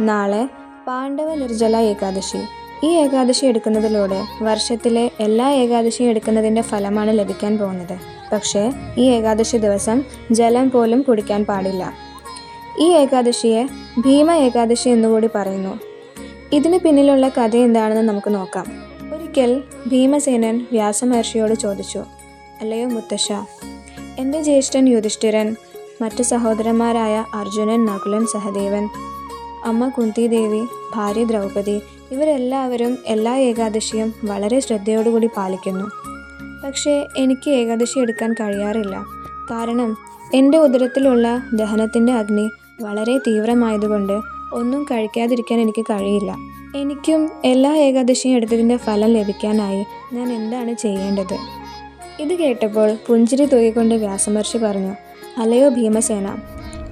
നാളെ പാണ്ഡവ നിർജല ഏകാദശി. ഈ ഏകാദശി എടുക്കുന്നതിലൂടെ വർഷത്തിലെ എല്ലാ ഏകാദശിയും എടുക്കുന്നതിന്റെ ഫലമാണ് ലഭിക്കാൻ പോകുന്നത്. പക്ഷേ ഈ ഏകാദശി ദിവസം ജലം പോലും കുടിക്കാൻ പാടില്ല. ഈ ഏകാദശിയെ ഭീമ ഏകാദശി എന്നുകൂടി പറയുന്നു. ഇതിന് പിന്നിലുള്ള കഥ എന്താണെന്ന് നമുക്ക് നോക്കാം. ഒരിക്കൽ ഭീമസേനൻ വ്യാസമഹർഷിയോട് ചോദിച്ചു അല്ലയോ മുത്തശ്ശ എന്റെ ജ്യേഷ്ഠൻ യുധിഷ്ഠിരൻ മറ്റു സഹോദരന്മാരായ അർജുനൻ നകുലൻ സഹദേവൻ അമ്മ കുന്തിദേവി ഭാര്യ ദ്രൗപദി ഇവരെല്ലാവരും എല്ലാ ഏകാദശിയും വളരെ ശ്രദ്ധയോടുകൂടി പാലിക്കുന്നു. പക്ഷേ എനിക്ക് ഏകാദശി എടുക്കാൻ കഴിയാറില്ല. കാരണം എന്റെ ഉദരത്തിലുള്ള ദഹനത്തിന്റെ അഗ്നി വളരെ തീവ്രമായതുകൊണ്ട് ഒന്നും കഴിക്കാതിരിക്കാൻ എനിക്ക് കഴിയില്ല. എനിക്കും എല്ലാ ഏകാദശിയും എടുത്തതിന്റെ ഫലം ലഭിക്കാനായി ഞാൻ എന്താണ് ചെയ്യേണ്ടത്? ഇത് കേട്ടപ്പോൾ പുഞ്ചിരി തൂകിക്കൊണ്ട് വ്യാസമർഷി പറഞ്ഞു അലയോ ഭീമസേന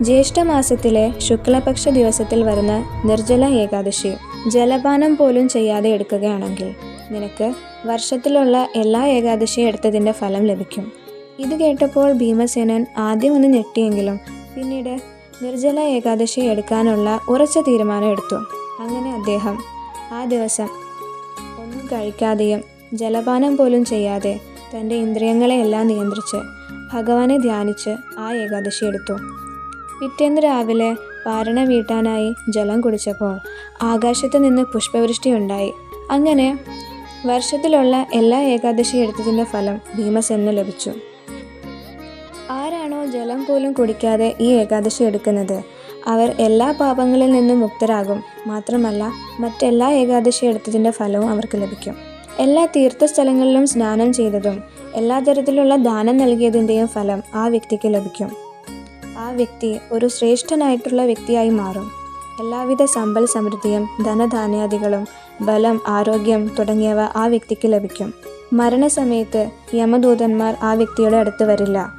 ജ്യേഷ്ഠമാസത്തിലെ ശുക്ലപക്ഷ ദിവസത്തിൽ വരുന്ന നിർജല ഏകാദശി. ജലപാനം പോലും ചെയ്യാതെ എടുക്കുകയാണെങ്കിൽ നിനക്ക് വർഷത്തിലുള്ള എല്ലാ ഏകാദശിയും എടുത്തതിന്റെ ഫലം ലഭിക്കും. ഇത് കേട്ടപ്പോൾ ഭീമസേനൻ ആദ്യം ഒന്ന് ഞെട്ടിയെങ്കിലും പിന്നീട് നിർജല ഏകാദശി എടുക്കാനുള്ള ഉറച്ച തീരുമാനം എടുത്തു. അങ്ങനെ അദ്ദേഹം ആ ദിവസം ഒന്നും കഴിക്കാതെയും ജലപാനം പോലും ചെയ്യാതെ തന്റെ ഇന്ദ്രിയങ്ങളെയെല്ലാം നിയന്ത്രിച്ച് ഭഗവാനെ ധ്യാനിച്ച് ആ ഏകാദശി എടുത്തു. പിറ്റേന്ന് രാവിലെ പാരണ വീട്ടാനായി ജലം കുടിച്ചപ്പോൾ ആകാശത്ത് നിന്ന് പുഷ്പവൃഷ്ടി ഉണ്ടായി. അങ്ങനെ വർഷത്തിലുള്ള എല്ലാ ഏകാദശി എടുത്തതിന്റെ ഫലം ഭീമസേനു ലഭിച്ചു. ആരാണോ ജലം പോലും കുടിക്കാതെ ഈ ഏകാദശി എടുക്കുന്നത്? അവർ എല്ലാ പാപങ്ങളിൽ നിന്നും മുക്തരാകും. മാത്രമല്ല മറ്റെല്ലാ ഏകാദശി എടുത്തതിന്റെ ഫലവും അവർക്ക് ലഭിക്കും. എല്ലാ തീർത്ഥസ്ഥലങ്ങളിലും സ്നാനം ചെയ്തതും എല്ലാ തരത്തിലുള്ള ദാനം നൽകിയതിന്റെയും ഫലം ആ വ്യക്തിക്ക് ലഭിക്കും. ആ വ്യക്തി ഒരു ശ്രേഷ്ഠനായിട്ടുള്ള വ്യക്തിയായി മാറും. എല്ലാവിധ സമ്പൽ സമൃദ്ധിയും ധനധാന്യാദികളും ബലം ആരോഗ്യം തുടങ്ങിയവ ആ വ്യക്തിക്ക് ലഭിക്കും. മരണസമയത്ത് യമദൂതന്മാർ ആ വ്യക്തിയുടെ അടുത്ത് വരില്ല.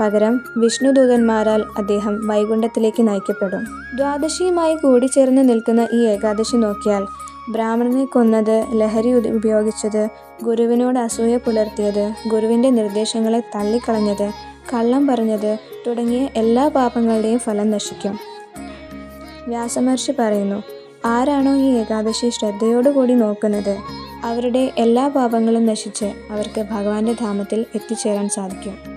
പകരം വിഷ്ണുദൂതന്മാരാൽ അദ്ദേഹം വൈകുണ്ഠത്തിലേക്ക് നയിക്കപ്പെടും. ദ്വാദശിയുമായി കൂടിച്ചേർന്ന് നിൽക്കുന്ന ഈ ഏകാദശി നോക്കിയാൽ ബ്രാഹ്മണനെ കൊന്നത് ലഹരി ഉപയോഗിച്ചത് ഗുരുവിനോട് അസൂയ പുലർത്തിയത് ഗുരുവിന്റെ നിർദ്ദേശങ്ങളെ തള്ളിക്കളഞ്ഞത് കള്ളം പറഞ്ഞത് തുടങ്ങിയ എല്ലാ പാപങ്ങളുടെയും ഫലം നശിക്കും. വ്യാസമർഷി പറയുന്നു ആരാണോ ഈ ഏകാദശി ശ്രദ്ധയോടുകൂടി നോക്കുന്നത്? അവരുടെ എല്ലാ പാപങ്ങളും നശിച്ച് അവർക്ക് ഭഗവാന്റെ ധാമത്തിൽ എത്തിച്ചേരാൻ സാധിക്കും.